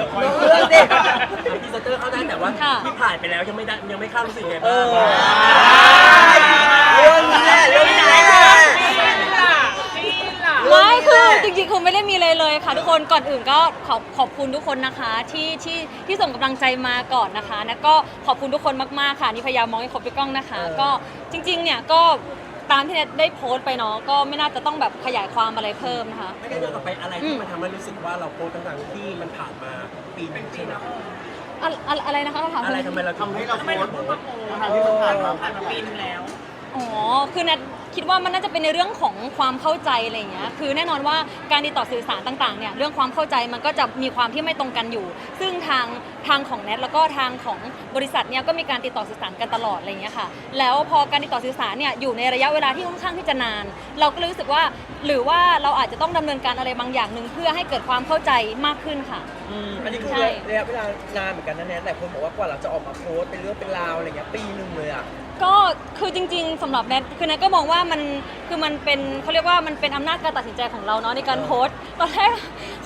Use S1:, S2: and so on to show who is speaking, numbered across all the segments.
S1: ดี๋ยวน้องเรื่องดิ
S2: พรีเซนเตอร์เข้าได้แต่ว่า
S3: ค่ะ
S2: ที่ผ่านไปแล้วยังไม่ได้ยังไม่เข้ารู้สึกไง
S1: เอ
S2: บ้าง
S1: อเรื่องนี้แหละเรื่องนี้แหละ
S3: ไม่คือจริงๆคือไม่ได้มีเลยเลยค่ะ ทุกคนก่อนอื่นก็ขอบขอบคุณทุกคนนะคะ ที่ที่ที่ส่งกำลังใจมาก่อนนะคะแล้วก็ขอบคุณทุกคนมากๆค่ะนี่พยายามมองให้ครบทุกกล้องนะคะ ก็จริงๆเนี่ยก็ ตามที่เน็ตได้โพสต์ไปเนาะก็ไม่น่าจะต้องแบบขยายความอะไรเพิ่มนะคะ
S2: ไม่ได้ย้อนกลับไปอะไรที่มันทำให้รู้สึกว่าเราโพสต์ต่างๆที่มันผ่านมาปีหนึงใช่ไหม
S3: อะอะอะไรนะคะคำถาม
S2: อะไร
S3: คื
S2: ทำไมเรา
S4: ทำให้เราโพสต์
S1: ทางที่มันผ่านมา
S3: อ๋อ คือแนท คิดว่ามันน่าจะเป็นในเรื่องของความเข้าใจอะไรอย่างเงี้ยคือแน่นอนว่าการติดต่อสื่อสารต่างๆเนี่ยเรื่องความเข้าใจมันก็จะมีความที่ไม่ตรงกันอยู่ ซึ่งทางทางของแนทแล้วก็ทางของบริษัทเนี่ยก็มีการติดต่อสื่อสารกันตลอดอะไรอย่างเงี้ยค่ะแล้วพอการติดต่อสื่อสารเนี่ยอยู่ในระยะเวลาที่ค่อนข้างที่จะนาน เราก็เลยรู้สึกว่าหรือว่าเราอาจจะต้องดำเนินการอะไรบางอย่างหนึ่งเพื่อให้เกิดความเข้าใจมากขึ้นค่ะ
S1: อืมอันนี้คือ
S3: ใช่
S1: ระยะเวลานานเหมือนกันนะแนทแต่คนบอกว่ากว่าเราจะออกมาโพสต์เป็นเรื่องเป็นราวอะไรเงี้ยปีหนึ่งเลยอะ
S3: ก็คือจริง ๆสำหรับแนทคือแนทก็มองว่ามันคือมันเป็นเขาเรียกว่ามันเป็นอำนาจการตัดสินใจของเราเนาะในการโพสต์ตอนแรก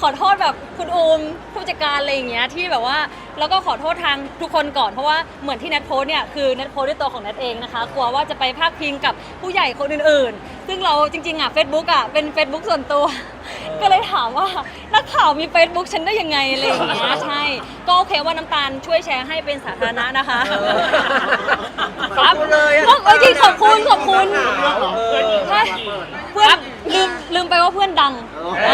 S3: ขอโทษแบบคุณอูมผู้จัดการอะไรอย่างเงี้ยที่แบบว่าแล้วก็ขอโทษทางทุกคนก่อนเพราะว่าเหมือนที่แนทโพสต์เนี่ยคือแนทโพสต์ด้วยตัวของแนทเองนะคะ กลัวว่าจะไปพาดพิงกับผู้ใหญ่คนอื่นๆ ซึ่งเราจริงๆอะ Facebook อะเป็น Facebook ส่วนตัวก็เลยถามว่านักข่าวมี Facebook ฉันได้ยังไงอะไรอย่างเงี้ยใช่ ก็โอเคว่าน้ำตาลช่วยแชร์ให้เป็นสาธารณะนะคะ
S1: ขอบคุณเลยอะ
S3: เออจริงขอบคุณขอบคุณ
S1: เออ
S3: ใช่เพื่อนลืมลืมไปว่าเพื่อนดัง
S1: เอ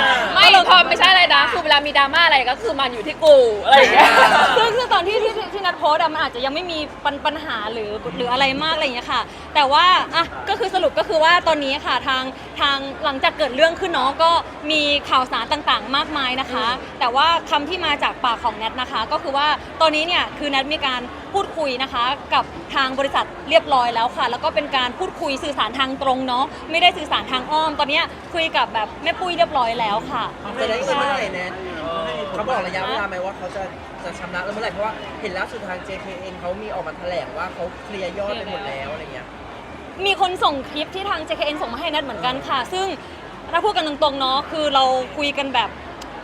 S1: อ
S5: ไม่พอไม่ใช่อะไรนะคือเวลามีดราม่าอะไรก็คือมันอยู่ที่กูอะไรอย่างเงี้ย
S3: ซึ่งซึ่งตอนที่ที่ที่นัดโพสต์อะมันอาจจะยังไม่มีปัญปัญหาหรือหรืออะไรมากอะไรอย่างเงี้ยค่ะ แต่ว่าอะก็คือสรุปก็คือว่าตอนนี้ค่ะทางทางหลังจากเกิดเรื่องขึ้นเนาะก็มีข่าวสารต่างๆ มากมายนะคะ แต่ว่าคำที่มาจากปากของแนทนะคะ ก็คือว่าตอนนี้เนี่ยคือแนทมีการ พูดคุยนะคะกับทางบริษัทเรียบร้อยแล้วค่ะ แล้วก็เป็นการพูดคุยสื่อสารทางตรงเนาะไม่ได้สื่อสารทางอ้อม ตอนเนี้ยคุยกับแบบแม่ปุ้ยเรียบร้อยแล้วค่ะ
S1: จะได้เงินเมื่อไหร่แนทเขาบอกระยะเวลาไหมว่าเขาจะจะชำระแล้วเมื่อไหร่เพราะว่าเห็นล่าสุดทาง JKN เขามีออกมาแถลงว่าเขาเคลียร์ยอดไปหมดแล้วอะไรเงี้ย
S3: มีคนส่งคลิปที่ทาง JKN ส่งมาให้นัดเหมือนกันค่ะ ซึ่งถ้าพูดกันตรงๆเนาะคือเราคุยกันแบบ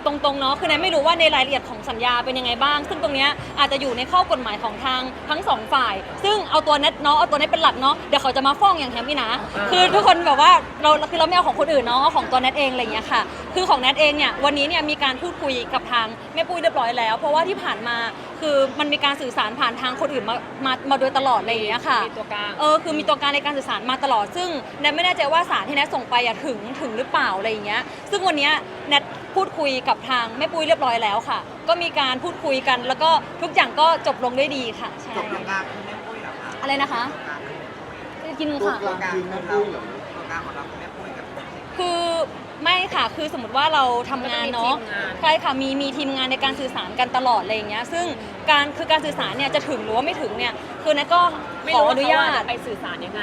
S3: ตรงๆเนาะคือแนทไม่รู้ว่าในรายละเอียดของสัญญาเป็นยังไงบ้าง ซึ่งตรงเนี้ยอาจจะอยู่ในข้อกฎหมายของทางทั้งสองฝ่าย ซึ่งเอาตัวเน็ตเนาะเอาตัวเน็ตเป็นหลักเนาะเดี๋ยวเขาจะมาฟ้องอย่างแฮมมี่นะ
S1: อ่า
S3: คือทุกคนแบบว่าเราคือเราไม่เอาของคนอื่นเนาะเอาของตัวเน็ตเองอะไรอย่างเงี้ยค่ะ คือของเน็ตเองเนี่ยวันนี้เนี่ยมีการพูดคุยกับทางแม่ปุ้ยเรียบร้อยแล้ว เพราะว่าที่ผ่านมา คือมันมีการสื่อสารผ่านทางคนอื่นมามามาโดยตลอดอะไรอย่างเงี้ยค่ะ
S5: มีตัวกลาง
S3: เออคือมีตัวการในการสื่อสารมาตลอด ซึ่งแนทไม่แน่ใจว่าสารที่แนทส่งไปอะถึงถึงหรือเปล่าอะไรอย่างเงี้ย ซึ่งวันเนี้ยแนทพูดคุยกับทางแม่ปุ้ยเรียบร้อยแล้วค่ะ ก็มีการพูดคุยกัน แล้วก็ทุกอย่างก็จบลงด้วยดีค่ะใช่
S4: จบตรงกลางคือแม่ปุ้ยเหรอคะ
S3: อะไรนะคะกิน
S4: ตัว
S3: ค่ะ
S4: กลางคือแม่ปุ้ยเหรอ ตัวกลางของเราคือแม่ปุ้ยกับ
S3: คือ ไม่ค่ะ คือสมมติว่าเราทำงานเนาะ
S5: ก็จะมีทีมงาน
S3: ใช่ค่ะ มีมีทีมงานในการสื่อสารกันตลอดอะไรอย่างเงี้ย ซึ่งการคือการสื่อสารเนี่ยจะถึงหรือว่าไม่ถึงเนี่ย คือแนทก็
S5: ไม่
S3: ขอ
S5: รู้
S3: อ
S5: ว่า
S3: นุ
S5: เขา
S3: ญา
S5: อะ
S3: ต
S5: จะไปสื่อสารยังไง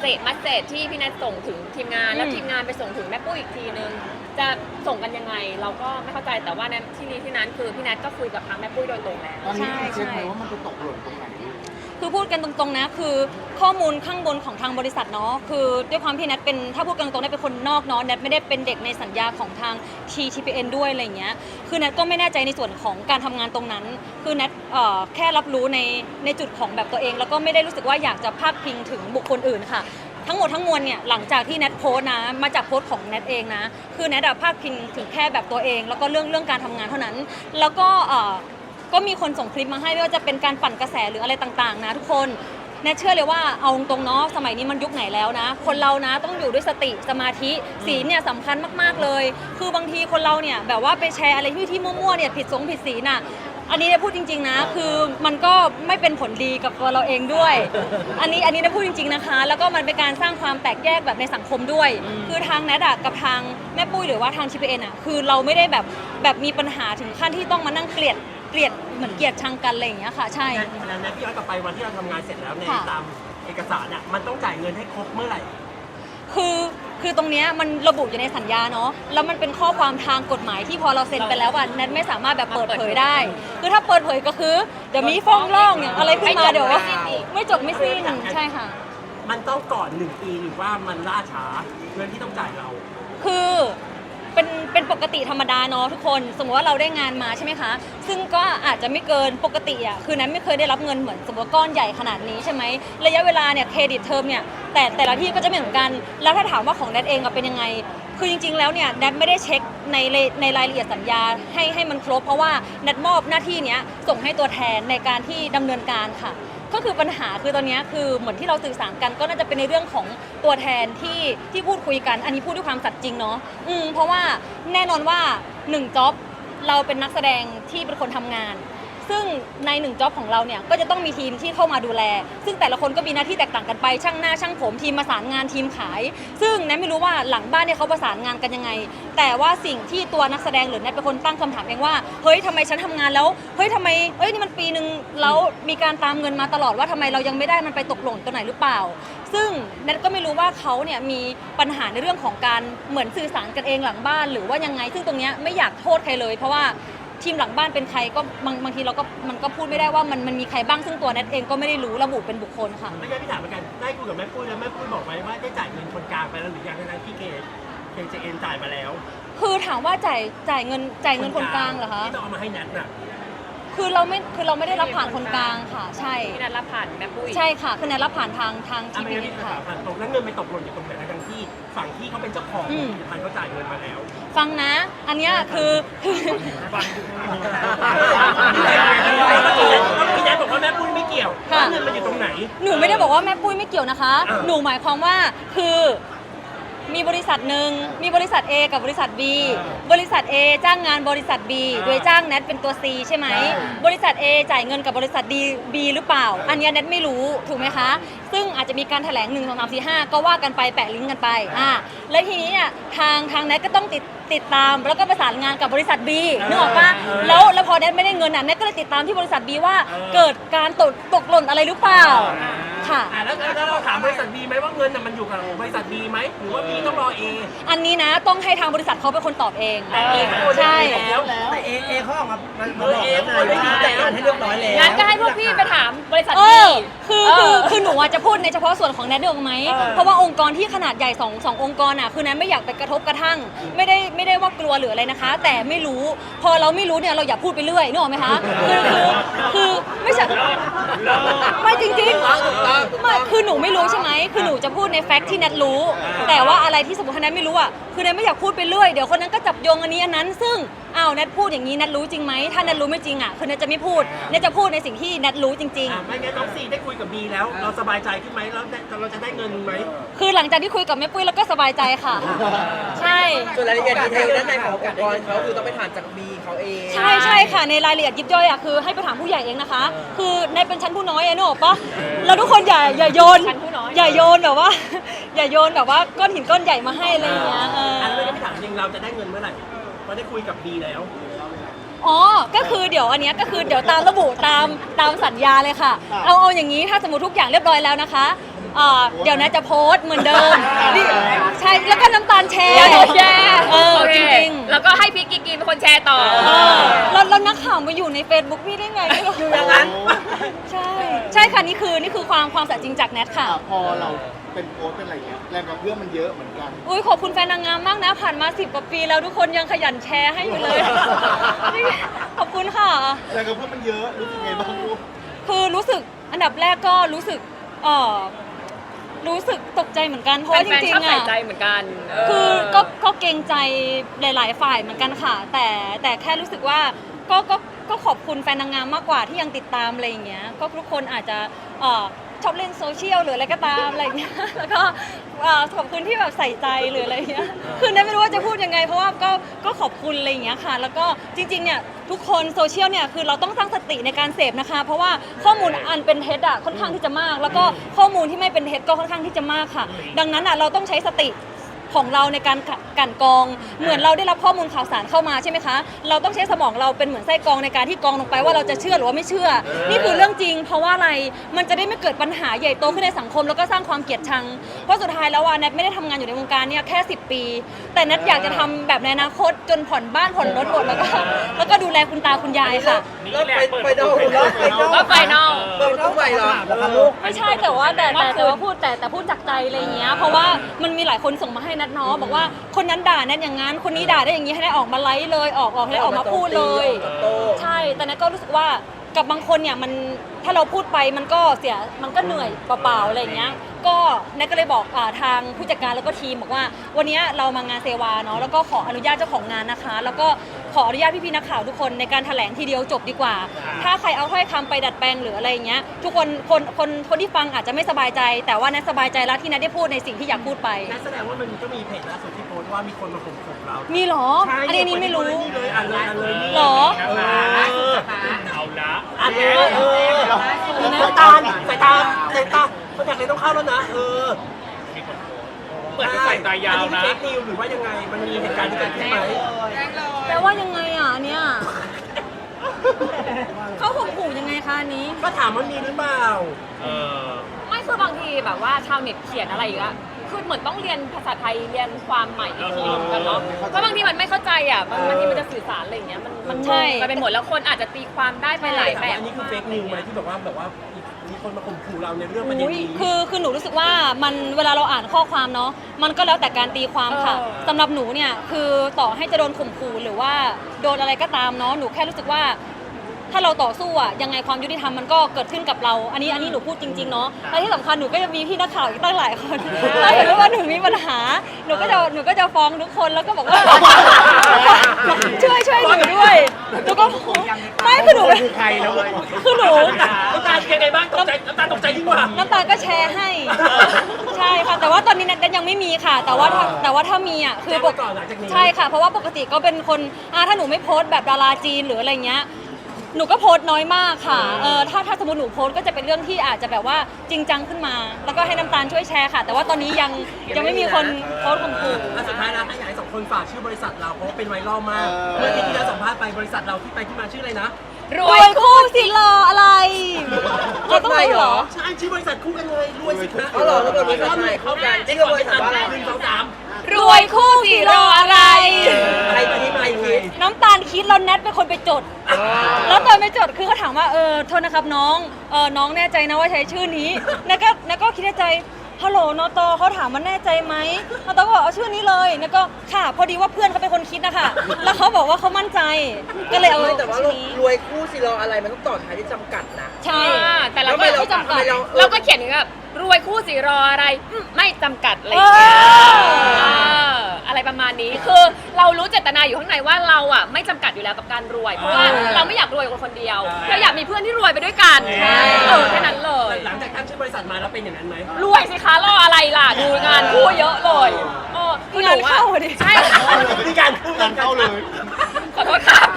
S5: เศษมัสเศษที่พี่แนทส่งถึงทีมงาน แล้ว
S3: อืม
S5: ทีมงานไปส่งถึงแม่ปุ้ยอีกทีนึง จะส่งกันยังไง เราก็ไม่เข้าใจแต่ว่าในที่นี้ที่นั้นคือพี่แนทก็คุยกับทางแม่ปุ้ยโดยตรงแล้ว
S4: ตอนนี้
S3: ใช่
S4: เช็คไหม
S3: ใช่
S4: ว่ามันจะตกหล่นตรงไหน
S3: คือพูดกันตรงๆนะ คือข้อมูลข้างบนของทางบริษัทเนาะคือด้วยความที่แนทเป็นถ้าพูดกันตรงๆแนทเป็นคนนอกเนาะแนทไม่ได้เป็นเด็กในสัญญาของทาง TTPN ด้วยอะไรเงี้ยคือแนทก็ไม่แน่ใจในส่วนของการทำงานตรงนั้น คือแนทแค่รับรู้ในในจุดของแบบตัวเอง แล้วก็ไม่ได้รู้สึกว่าอยากจะพาดพิงถึงบุคคลอื่นค่ะทั้งหมดทั้งมวลเนี่ยหลังจากที่แนทโพส์นะมาจากโพส์ของแนทเองนะคือแนทอะพาดพิงถึงแค่แบบตัวเอง แล้วก็เรื่องเรื่องการทำงานเท่านั้น แล้วก็ ก็มีคนส่งคลิปมาให้ไม่ว่าจะเป็นการปั่นกระแสหรืออะไรต่างๆ นะทุกคนแนทเชื่อเลยว่าเอาตรงเนาะสมัยนี้มันยุคไหนแล้วนะ คนเรานะต้องอยู่ด้วยสติสมาธิศีลเนี่ยสำคัญมากๆเลย คือบางทีคนเราเนี่ยแบบว่าไปแชร์อะไรที่ที่มั่วๆเนี่ยผิดสงผิดศีลน่ะอันนี้ได้พูดจริง ๆนะ คือมันก็ไม่เป็นผลดีกับตัวเราเองด้วย อันนี้อันนี้ได้พูดจริง ๆนะคะ แล้วก็มันเป็นการสร้างความแตกแยกแบบในสังคมด้วย คือทางแนทอะกับทางแม่ปุ้ยหรือว่าทาง TPN อะคือเราไม่ได้แบบแบบมีปัญหาถึงขั้นที่ต้องมานั่งเกลียด เกลียดเหมือนเกลียดชังกันอะไรอย่างเงี้ยค่ะ ใช่
S2: แล้วนะพี่ย้อนกลับไปวันที่เราทำงานเสร็จแล้วใน
S3: ค่ะ
S2: ตามเอกสารอะมันต้องจ่ายเงินให้ครบเมื่อไหร่
S3: คือคือตรงเนี้ยมันระบุอยู่ในสัญญาเนาะแล้วมันเป็นข้อความทางกฎหมายที่พอเราเซ็นไปแล้วอะแนทไม่สามารถแบบเปิดเผยได้ คือถ้าเปิดเผยก็คือเดี๋ยวมีฟ้องร้องอย่างอะไรขึ้นมาเดี๋ยวว่าไม่จบไม่สิ้นใช่ค่ะ
S2: มันต้องก่อนหนึ่งปีหรือว่ามันล่าช้าเงินที่ต้องจ่ายเรา
S3: คือ เป็นเป็นปกติธรรมดาเนาะทุกคน สมมติว่าเราได้งานมาใช่ไหมคะ ซึ่งก็อาจจะไม่เกินปกติอะคือนั้นไม่เคยได้รับเงินเหมือนสมมติว่าก้อนใหญ่ขนาดนี้ใช่ไหมระยะเวลาเนี่ยเครดิตเทอมเนี่ยแต่แต่ละที่ก็จะไม่เหมือนกันแล้วถ้าถามว่าของแนทเองอะเป็นยังไง คือจริง ๆ แล้วเนี่ยแนทไม่ได้เช็คในในรายละเอียดสัญญาให้ให้มันครบเพราะว่าแนทมอบหน้าที่เนี้ยส่งให้ตัวแทนในการที่ดำเนินการค่ะ ก็คือปัญหาคือตอนนี้คือเหมือนที่เราสื่อสารกันก็น่าจะเป็นในเรื่องของตัวแทนที่ที่พูดคุยกัน อันนี้พูดด้วยความสัตย์จริงเนาะอืมเพราะว่าแน่นอนว่าหนึ่งจ็อบเราเป็นนักแสดงที่เป็นคนทำงาน ซึ่งในหนึ่งจ็อบของเราเนี่ยก็จะต้องมีทีมที่เข้ามาดูแล ซึ่งแต่ละคนก็มีหน้าที่แตกต่างกันไป ช่างหน้าช่างผมทีมประสานงานทีมขาย ซึ่งแนทไม่รู้ว่าหลังบ้านเนี่ยเขาประสานงานกันยังไง แต่ว่าสิ่งที่ตัวนักแสดงหรือแนทเป็นคนตั้งคำถามเองว่าเฮ้ยทำไมฉันทำงานแล้วเฮ้ยทำไมเฮ้ยนี่มันปีหนึ่งแล้วมีการตามเงินมาตลอดว่าทำไมเรายังไม่ได้มันไปตกหล่นตัวไหนหรือเปล่า ซึ่งแนทก็ไม่รู้ว่าเขาเนี่ยมีปัญหาในเรื่องของการเหมือนสื่อสารกันเองหลังบ้าน หรือว่ายังไง ซึ่งตรงเนี้ยไม่อยากโทษใครเลย เพราะว่า ทีมหลังบ้านเป็นใครก็บางบางทีเราก็มันก็พูดไม่ได้ว่ามันมันมีใครบ้างซึ่งตัวแนทเองก็ไม่ได้รู้ระบุเป็นบุคคลค่ะ
S2: ไม่ใช่พี่ถามเหมือนกันได้คุยกับแม่ปุ้ยแล้วแม่ปุ้ยบอกไหมว่าได้จ่ายเงินคนกลางไปแล้วหรือยังทั้งๆที่เคเคเจเอ็นจ่ายมาแล้ว
S3: คือถามว่าจ่ายจ่ายเงินจ่ายเงินคนกลางเหรอคะ
S2: ที่ต้องเอามาให้แนทน่ะ
S3: คือเราไม่คือเราไม่ได้รับผ่านคนกลางค่ะ ใช่
S5: พี่นัทรับผ่านแม่ปุ้ย
S3: ใช่ค่ะคือแนทรับผ่านทางทาง
S2: อะ
S3: ที
S2: ไม่
S3: วี
S2: งั้นพี่
S3: ค่ะ
S2: ถามผ่านตรงแล้วเงินไปตกหล่นอยู่ตรงไหนทั้งที่ฝั่งที่เขาเป็นเจ้าของ
S3: อืม
S2: ผลิตภัณฑ์เขาจ่ายเงินมาแล้ว
S3: ฟังนะ อันเนี้ยคือคือ
S2: ฟังพี่แนทบอกว่าแม่ปุ้ยไม่เกี่ยวแล้วเงินมันอยู่ตรงไหน
S3: หนูไม่ได้บอกว่าแม่ปุ้ยไม่เกี่ยวนะคะ
S2: อ่า
S3: หนูหมายความว่าคือ มีบริษัทหนึ่งมีบริษัท A กับบริษัท B บริษัท A จ้างงานบริษัท B โดยจ้างแนทเป็นตัว C ใช่ไหม บริษัท A จ่ายเงินกับบริษัท D B หรือเปล่า อันเนี้ยแนทไม่รู้ถูกไหมคะ ซึ่งอาจจะมีการแถลง1 2 3 4 5 ก็ว่ากันไปแปะลิงก์กันไปอ่าแล้วทีนี้เนี่ยทางทางแนทก็ต้องติดติดตาม แล้วก็ประสานงานกับบริษัท B นึกออกปะแล้วแล้วพอแนทไม่ได้เงินอะแนทก็เลยติดตามที่บริษัท B ว่าเกิดการตกตกหล่นอะไรหรือเปล่าค่ะ
S2: อะแล้วแล้วเราถามบริษัทบีไหมว่าเงินน่ะมันอยู่กับบริษัทบีไหมหรือว่าบีต้องรอเอ
S3: อันนี้นะต้องให้ทางบริษัทเขาเป็นคนตอบเอง
S2: แต่เอเขาโอน
S3: ใช่
S2: ให้แล้ว
S4: แต่เอเอเขาออกมามา
S1: เออเอฟคนได้ดีแต่งงานให้เรียบร้อยแล้ว
S5: งั้นก็ให้พวกพี่ไปถามบริษัท
S3: เอ
S5: พี่
S3: อคือคือคือหนูอาจจะพูดในเฉพาะส่วนของแนทเดียวไหมเพราะว่าองค์กรที่ขนาดใหญ่สองสององค์กรอะคือแนทไม่อยากไปกระทบกระทั่ง ไม่ได้ไม่ได้ว่ากลัวหรืออะไรนะคะ แต่ไม่รู้ พอเราไม่รู้เนี่ยเราอย่าพูดไปเรื่อยนึกออกไหมคะคือคือคือไม่ใช่ไม่จริงๆไม่คือหนูไม่รู้ใช่ไหมคือหนูจะพูดในแฟกต์ที่แนทรู้ แต่ว่าอะไรที่สมมติว่าแนทไม่รู้อะคือเนยไม่อยากพูดไปเรื่อยเดี๋ยวคนนั้นก็จับโยงอันนี้อันนั้น ซึ่ง อ้าวแนทพูดอย่างนี้แนทรู้จริงไหมถ้าแนทรู้ไม่จริงอะคือแนทจะไม่พูดแนทจะพูดในสิ่งที่แนทรู้จริง
S2: อะไม่งั้นน้องซีได้คุยกับบีแล้ว เราสบายใจขึ้นไหมแล้วได้เราจะได้เงินไหม
S3: ๆคือหลังจากที่คุยกับแม่ปุ้ยแล้วก็สบายใจค่ะ ใช่
S1: ส่วนรายละเอียดดีเทลด้านในขององค์กรเขาคือต้องไปถามจากบีเขาเอง
S3: ใช่ใช่ค่ะในรายละเอียดยิบย่อยอะคือให้ไปถามผู้ใหญ่เองนะคะ คือในเป็นชั้นผู้น้อยอะนึกออกปะแล้วทุกคนอย่าอย่าโยน
S5: ชั้นผู้น้อย
S3: อย่าโยนแบบว่า อย่าโยนแบบว่าก้อนหินก้อนใหญ่มาให้อะไรอย่างเงี้ยเออ
S2: อันนี้ไม่ได้ถามจริงเราจะได้เงินเมื่อไหร่ เพราะได้คุยกับบีแล้ว
S3: อ๋อ ก็คือเดี๋ยวอันเนี้ยก็คือเดี๋ยวตามระบุตามตามสัญญาเลยค่ะเอาเอาอย่างนี้ถ้าสมมติทุกอย่างเรียบร้อยแล้วนะคะ เอ่อเดี๋ยวนะจะโพสต์เหมือนเดิมนี่ใช่แล้วก็น้ำตาลแชร์
S5: เดี๋ยวแชร์
S3: เออ
S5: โอ
S3: จ
S5: เค
S3: ริงๆ
S5: แล้วก็ให้พี่กิกกินเป็นคนแชร์ต่อ
S3: เออแล้วแล้วนักข่าวมาอยู่ใน Facebook พี่ได้ไงไม่รู้
S1: อยู่อย่างนั้น
S3: ใช่ใช่ค่ะนี่คือนี่คือความความสัตย์จริงจากแนทค่ะ
S6: อะ พอเราเป็นโค้ชเป็นอะไรเงี้ยแรงกระเพื่อมมันเยอะเหมือนกัน
S3: อุ้ยขอบคุณแฟนนางงามมากนะ ผ่านมาสิบกว่าปีแล้วทุกคนยังขยันแชร์ให้อยู่เลย ขอบคุณค่ะ
S6: แรงกระเพื่อมมันเยอะรู้สึกไงบ้างลูก
S3: คือรู้สึกอันดับแรกก็รู้สึกเออ รู้สึกตกใจเหมือนกันเพราะว่าจ
S5: แฟน
S3: ริ
S5: ๆชองบ
S3: ๆ
S5: ใส่
S3: อะ
S5: ใจเหมือนกันเคื
S3: อก็ก็เกรงใจหลาย ๆ ฝ่ายเหมือนกันค่ะ แต่แต่แค่รู้สึกว่าก็ก็ก็ขอบคุณแฟนนางงามมากกว่าที่ยังติดตามอะไรอย่างเงี้ยก็ทุกคนอาจจะเอ่อ ชอบเล่นโซเชียลหรืออะไรก็ตามอะไรอย่างเงี้ยแล้วก็เอ่อขอบคุณที่แบบใส่ใจหรืออะไรอย่างเงี้ยคือเนยไม่รู้ว่าจะพูดยังไง เพราะว่าก็ก็ขอบคุณอะไรอย่างเงี้ยค่ะ แล้วก็จริงๆเนี่ยทุกคนโซเชียลเนี่ยคือเราต้องตั้งสติในการเสพนะคะ เพราะว่าข้อมูลอันเป็นเท็จอะค่อนข้างที่จะมาก แล้วก็ข้อมูลที่ไม่เป็นเท็จก็ค่อนข้างที่จะมากค่ะ ดังนั้นอะเราต้องใช้สติ ของเราในการกะกลันกรอง เหมือนเราได้รับข้อมูลข่าวสารเข้ามาใช่ไหมคะ เราต้องใช้สมองเราเป็นเหมือนไส้กรองในการที่กรองลงไปว่าเราจะเชื่อหรือว่าไม่เชื่อ นี่คือเรื่องจริง เพราะว่าอะไรมันจะได้ไม่เกิดปัญหาใหญ่โตขึ้นในสังคม แล้วก็สร้างความเกลียดชัง เพราะสุดท้ายแล้วว่าแนทไม่ได้ทำงานอยู่ในวงการเนี่ยแค่ 10 ปี แต่แนทอยากจะทำแบบในอนาคตจนผ่อนบ้านผ่อนรถหมดแล้วก็แล้วก็ดูแลคุณตาคุณยายค่ะ
S1: รอบไปไปดอลรอบไปดอล
S5: รอบไฟนอล
S1: เปิดตู้ใหม่เหรอแล้วลูก
S3: ไม่ใช่แต่ว่าแต่แต่แต่ว่าพูดแต่แต่พูดจากใจอะไรอย่างเงี้ย เพราะว่ามันมีหลายคนส่งมาให้นัดเนาะบอกว่าคนนั้นด่านัดอย่างนั้นคนนี้ด่าได้อย่างนี้ให้ได้ออกมาไลฟ์เลยออกออกให้ได้ออกมาพูดเลย
S1: โต้
S3: ใช่แต่นัทก็รู้สึกว่า กับบางคนเนี่ยมันถ้าเราพูดไปมันก็เสียมันก็เหนื่อยเปล่าๆอะไรอย่างเงี้ยก็นัทก็เลยบอกอาทางผู้จัดการแล้วก็ทีมบอกว่า วันนี้เรามางานเซวาเนาะแล้วก็ขออนุญาตเจ้าของงานนะคะ แล้วก็ขออนุญาตพี่ๆนักข่าวทุกคนในการแถลงทีเดียวจบดีกว่า ถ้าใครเอาถ้อยคำไปดัดแปลงหรืออะไรอย่างเงี้ยทุกคนคนคนคนที่ฟังอาจจะไม่สบายใจ แต่ว่านัทสบายใจแล้วที่นัทได้พูดในสิ่งที่อยากพูดไป
S2: นั่นแสดงว่ามันก็มีเพจล่าสุดที่โพสต์ว่ามีคนมาข่มขู่เรา
S3: มีเหรอ
S2: ใช่
S3: อันนี้อันนี้ไม่รู้
S2: นี่เลยอ่านเลยอ่านเลยนี่
S3: เหรอ
S2: เออ
S7: เอาละ
S2: อ่านแล้วเออสายตาสายตาสายตาคนอยากเลยต้องเข้าแล้วนะเออ
S7: มีคนโพสต์เปิดเป็นสายตายาวนะ
S2: อัเฟกนิวหรือว่ายังไงมันมีเหตุการณ์ที่เกิดขึ้นไหม
S3: แปลว่ายังไงอะอันเนี่ยเขาข่มขู่ยังไงคะอันนี้
S2: ก็ถามว่ามีหรือเปล่า
S7: เออ
S5: ไม่คือบางทีแบบว่าชาวเน็ตเขียนอะไรอีกอะคือเหมือนต้องเรียนภาษาไทยเรียนความใหม่อีกทีนึงกันเนาะเพราะบางทีมันไม่เข้าใจอะบางบางทีมันจะสื่อสารอะไรอย่างเงี้ยมันมัน
S3: ใช่
S5: งงไปหมดแล้วคนอาจจะตีความได้ไปหลายแบ
S2: แต่
S5: บ
S2: อันนี้คือเฟกนิวไหมที่แบบว่าแบบว่า มีคนมาข่มขู่เราในเรื่องประเด็น
S3: อุ๊ย
S2: นี้
S3: คือคือหนูรู้สึกว่ามันเวลาเราอ่านข้อความเนาะมันก็แล้วแต่การตีความค่ะ
S5: เออ
S3: สำหรับหนูเนี่ยคือต่อให้จะโดนข่มขู่หรือว่าโดนอะไรก็ตามเนาะหนูแค่รู้สึกว่า ถ้าเราต่อสู้อะยังไงความยุติธรรมมันก็เกิดขึ้นกับเรา อันนี้อันนี้หนูพูดจริงๆเนาะและที่สำคัญหนูก็จะมีพี่นักข่าวอีกตั้งหลายคนถ้าเห็นว่าหนูมีปัญหาหนูก็จะหนูก็จะฟ้องทุกคนแล้วก็บอกว่า ช่วยช่วยหนูด้วย หนูก็ไม่คือหนู
S6: คือใครแล้ว
S3: คือหนู
S2: น้ำตาเป็นยังไงบ้างตกใจน้ำตาตกใจยิ่งกว่า
S3: น้ำตาลก็แชร์ให้ ใช่ค่ะ แต่ว่าตอนนี้นัทยังไม่มีค่ะ แต่ว่าถ้าแต่ว่าถ้ามีอะคือ
S2: แจ้งไว้ก่อนหลังจากนี้
S3: ใช่ค่ะ เพราะว่าปกติก็เป็นคนอ่าถ้าหนูไม่โพสต์แบบดาราจีนหรืออะไรเงี้ย หนูก็โพสต์น้อยมากค่ะเออถ้าถ้าสมมติหนูโพสต์ก็จะเป็นเรื่องที่อาจจะแบบว่าจริงจังขึ้นมา แล้วก็ให้น้ำตาลช่วยแชร์ค่ะ แต่ว่าตอนนี้ยังยังไม่มีคนโพสต์ข่มขู่
S2: อะสุดท้ายแล้วให้อยากให้สองคนฝากชื่อบริษัทเราเพราะว่าเป็นไวรัลมาก
S6: เออ
S2: เมื่อกี้ที่เราสัมภาษณ์ไปบริษัทเราที่ไปที่มาชื่ออะไรนะ
S5: ร
S3: ร
S5: ว
S3: วยยคู่สิรออะไรเราต้องรู้เหรอ
S2: ใช่ชื่อบริษัทคู่กันเลยรวยสิคะ
S1: เขาหรอแล้วก็บริษัทใหม่เข้ากันนี่ก็บริษัทว่าอะไร
S2: หนึ่งสองสาม
S3: รวยคู่สิรออะไร
S1: ใครคิดใครคิด
S3: น้ำตาลคิดแล้วแนทเป็นคนไปจด แล้วตอนไปจดคือเขาถามว่าเออโทษนะครับน้องเออน้องแน่ใจนะว่าใช้ชื่อนี้แล้วก็แล้วก็คิดในใจฮัลโหลนอตอเขาถามว่าแน่ใจไหมนอตอก็บอกเอาชื่อนี้เลยแล้วก็ค่ะพอดีว่าเพื่อนเขาเป็นคนคิดนะคะแล้วเขาบอกว่าเขามั่นใจก็เลยเอา
S1: ไม่แต่ว่า
S3: ชื่อนี้
S1: รวยคู่สิรออะไรมันต้องต่อท้ายด้วยจำกัดนะ
S3: ใช่
S5: อ่าแต่เรา
S1: แล้ว
S5: ก็
S1: ไม่เรา
S3: ไม่จำกัด
S1: ทำไมเรา
S5: เราก็เขียนอย่างนี้แบบ รวยคู่สีรออะไรอืมไม่จำกัดอะไรอย่างเงี้ย
S3: เออ
S5: เอออะไรประมาณนี้คือเรารู้เจตนาอยู่ข้างในว่าเราอะไม่จำกัดอยู่แล้วกับการรวยเพราะว่าเราไม่อยากรวยกับคนเดียวเราอยากมีเพื่อนที่รวยไปด้วยกัน
S3: ใช่
S5: เออแค่นั้นเลย
S2: หลังจากตั้งชื่อบริษัทมาแล้วเป็นอย่างนั้นไหม
S5: รวยสิคะรออะไรล่ะ ดูงานคู่เยอะเลยเออคือหนู
S3: งานเข้า
S5: อะ
S3: ดิ
S5: ใช่
S2: มีการคู่
S6: การเข้าเลย
S5: ขอโทษครับ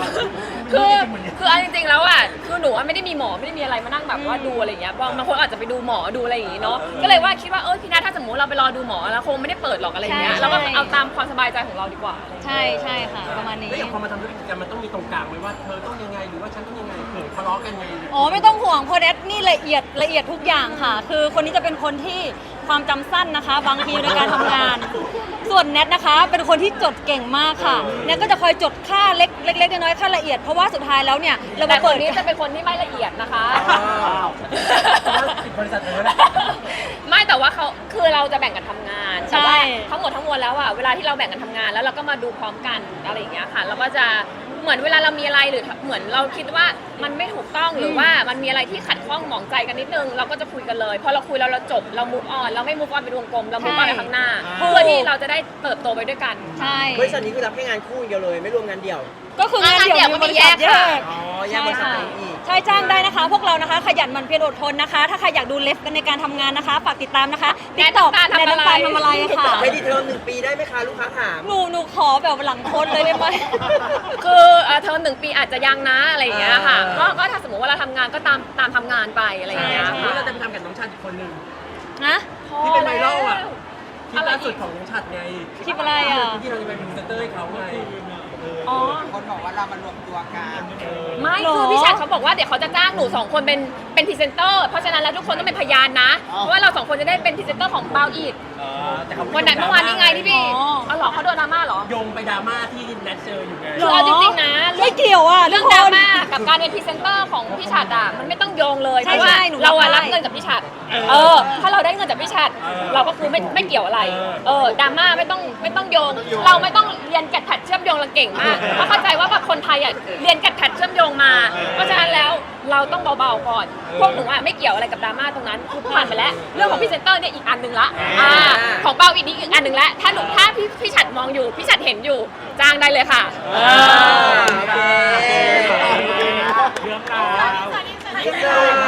S5: คือ คือเอาจริงๆ แล้วอะ คือหนูอะไม่ได้มีหมอไม่ได้มีอะไรมานั่งแบบว่าดูอะไรอย่างเงี้ยบางบางคนอาจจะไปดูหมอดูอะไรอย่างงี้เนาะก็เลยว่าคิดว่าเออพี่นาถ้าสมมติเราไปรอดูหมอแล้วคงไม่ได้เปิดหรอกอะไรอย่างเงี้ย
S3: ใช่
S5: เราก็เอาตามความสบายใจของเราดีกว่าอะไรอย่างเงี้ย
S3: ใช่ใช่ค่ะ ประมาณนี้
S2: แล้วอย่างพอมาทำธุรกิจกันมันต้องมีตรงกลางไหมว่าเธอต้องยังไงหรือว่าฉันต้องยังไงเผื่อทะเลาะกันไง
S3: อ๋อไม่ต้องห่วงเพราะแนทนี่ละเอียดละเอียดทุกอย่างค่ะ คือคนนี้จะเป็นคนที่ความจำสั้นนะคะ บางทีในการทำงานส่ วนแนทนะคะ เป็นคนที่จดเก่งมากค่ะแนทก็จะคอยจดค่าเล็กเล็กๆน้อยๆค่าละเอียดเพราะว่าสุดท้ายแล้วเนี่ยเรา
S5: แต่
S3: มา
S5: ค
S3: เปิ
S5: น
S3: ด
S5: นี้จะเป็นคนที่ไม่ละเอียดนะคะ
S2: ปิดบริษัทเลยนะ
S5: ไม่แต่ว่าเขาคือเราจะแบ่งกันทำงาน
S3: ใช่
S5: แต่ว่าทั้งหมดทั้งมวลแล้วอะเวลาที่เราแบ่งกันทำงานแล้วเราก็มาดูพร้อมกันอะไรอย่างเงี้ยค่ะเราก็จะ เหมือนเวลาเรามีอะไรหรือเหมือนเราคิดว่ามันไม่ถูกต้องหรือว่ามันมีอะไรที่ขัดข้องหมองใจกันนิดนึง เราก็จะคุยกันเลยพอเราคุยแล้วเราจบเรามุกออนเราไม่มุกออนเป็นวงกลมเรามุกออนไปข้างหน้าเพื่อที่เราจะได้เติบโตไปด้วยกัน
S3: ใช่
S1: บริษัทนี้คือรับแค่งานคู่อย่างเดียวเลย ไม่รวมงานเดี่ยว
S3: ก็คืองานเดี่ยวมีบริษัทแยก
S1: อ๋อแยกบริษัทไปอีก
S3: ใช่จ้างได้นะคะ พวกเรานะคะ ขยันหมันเพียรอดทนนะคะ ถ้าใครอยากดูเลฟกันในการทำงานนะคะ ฝากติดตามนะคะ
S5: แนท
S3: TikTok
S5: น้ำตาล
S3: แนทน้ำตาล
S5: ทำ
S3: ทำ
S5: อะ
S3: อะไรไรค่ะ
S1: ไม่ดีเทอมหนึ่งปีได้ไหมคะ ลูกค้าถาม
S3: หนูหนูขอแบบหลังโพสต์เลยได้ไหม
S5: คือเอ่อเทอมหนึ่งปีอาจจะยังนะอะไรอย่างเงี้ยค่ะ
S1: อ่า
S5: ก็ก็ถ้าสมมติว่าเราทำงานก็ตามตามทำงานไปอะไรอย่างเงี้ย
S3: ใช่
S2: หรือ
S5: ค่ะ
S2: ว่าเราจะไปทำกับน้องชัดอีกคนนึง
S3: นะ
S2: ที่เป็นไวรัลอะค ลิป
S5: อะไร
S2: ล่าสุ
S5: อี
S2: ด
S5: ก
S2: ของน้องชัดไง
S3: คลิปอะไรอะ
S2: ที่เราจะไปเป็นพรีเซนเตอร์ให้เขาไง
S5: อ๋อ
S4: คนบอกว่าเรามารวมตัวกัน
S5: ไม่
S3: หรอ
S5: คือพี่ชัดเขาบอกว่าเดี๋ยวเขาจะจ้างหนูสองคนเป็นเป็นพรีเซนเตอร์ เพราะฉะนั้นแล้วทุกคนต้องเป็นพยานนะ
S6: อ้าว
S5: เพราะว่าเราสองคนจะได้เป็นพรีเซนเตอร์ของเบาอีก
S2: เออแต่เขา
S5: วันนั้นเมื่อวานนี้ไงที่พี่
S3: อ๋อ
S5: เอาเหรอเขาโดนดราม่าเหรอ
S2: โยงไปดราม่าที่แนทเจออยู่ไง
S5: คือเอาจริงๆนะเรื่
S3: ไม่
S5: อง
S3: เกี่ยวอะ
S5: เรื่อง
S3: ทุก
S5: ดรา
S3: คน
S5: ม่ากับการเป็นพรีเซนเตอร์ของพี่ชัดอะมันไม่ต้องโยงเลย
S3: ใช่
S5: เพราะว่า
S3: ใช่หนู
S5: เราอะ
S3: รับได้
S5: รับเงินกับพี่ชัดเออ แต่พี่ชัดเราก็คือไม่ไม่เกี่ยวอะไร เออดราม่าไม่ต้องไม่ต้องโยง เราไม่ต้องเรียนกัดถัดเชื่อมโยงเราเก่งมากเพราเข้าใจว่าแบบคนไทยอะเรียนกัดถัดเชื่อมโยงมา เพราะฉะนั้นแล้วเราต้องเบาๆก่อน พวกหนูอะไม่เกี่ยวอะไรกับดราม่าตรงนั้นผ่านไปแล้ว เรื่องของพรี่เซนเตอร์เนี่ยอีกอันหนึ่งละอ่าของเบาอีกนี้อีกอันหนึ่งละถ้าหนูถ้าพี่พี่ชัดมองอยู่พี่ชัดเห็นอยู่จ้างได้เลยค่ะเรื่องราว